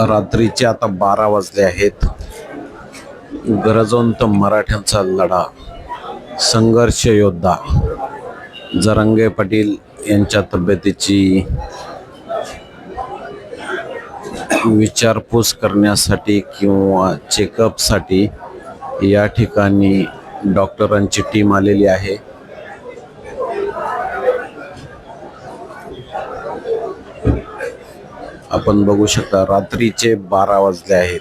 रात्रीचे आता बारा वाजले आहेत. गरजवंत मराठ्यांचा लढा संघर्ष योद्धा जरंगे पाटील यांच्या तब्येतीची विचारपूस करण्यासाठी किंवा चेकअपसाठी या ठिकाणी डॉक्टरांची टीम आलेली आहे. आपण बघू शकता रात्रीचे बारा वाजले आहेत.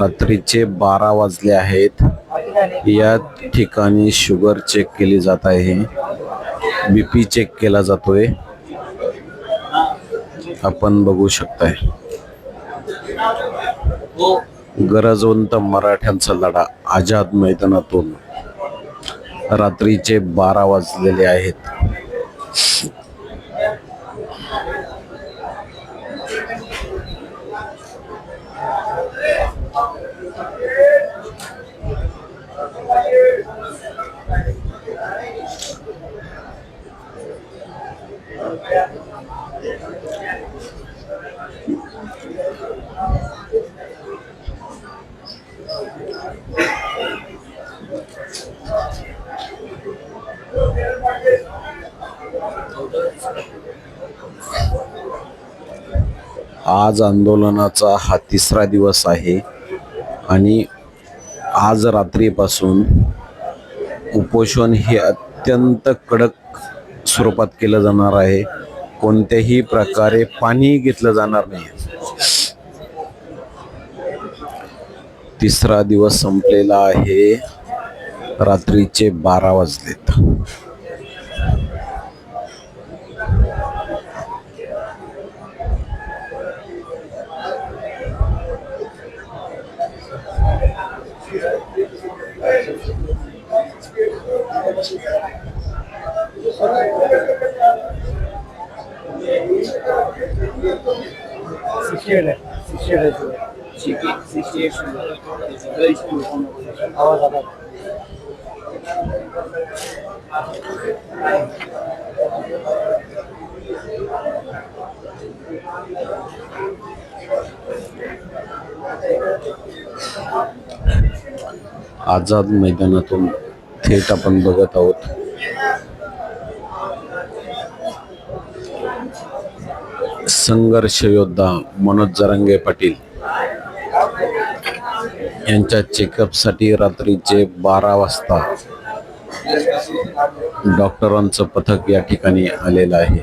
रात्रीचे बारा वाजले आहेत. या ठिकाणी शुगर चेक केली जात आहे. बीपी चेक केला जातोय. आपण बघू शकताय. गरजवंत मराठ्यांचा लढा आझाद मैदानातून रात्रीचे बारा वाजलेले आहेत. आज आंदोलनाचा हा तिसरा दिवस आहे आणि आज रात्रीपासून उपोषण हे अत्यंत कडक स्वरूपात केलं जाणार आहे. कोणत्याही प्रकारे पाणी घेतलं जाणार नाही. तिसरा दिवस संपलेला आहे. रात्रीचे बारा वाजलेत. Secure, secure is it. Situation. Very good. Our other. Azad Meydanaton थेट आपण बघत आहोत. संघर्ष योद्धा मनोज जरांगे पाटील यांच्या चेकअपसाठी रात्रीचे बारा वाजता डॉक्टरांचं पथक या ठिकाणी आलेलं आहे.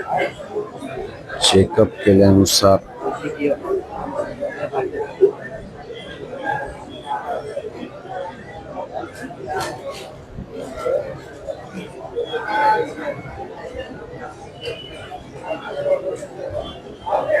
चेकअप के लिए अनुसार Okay.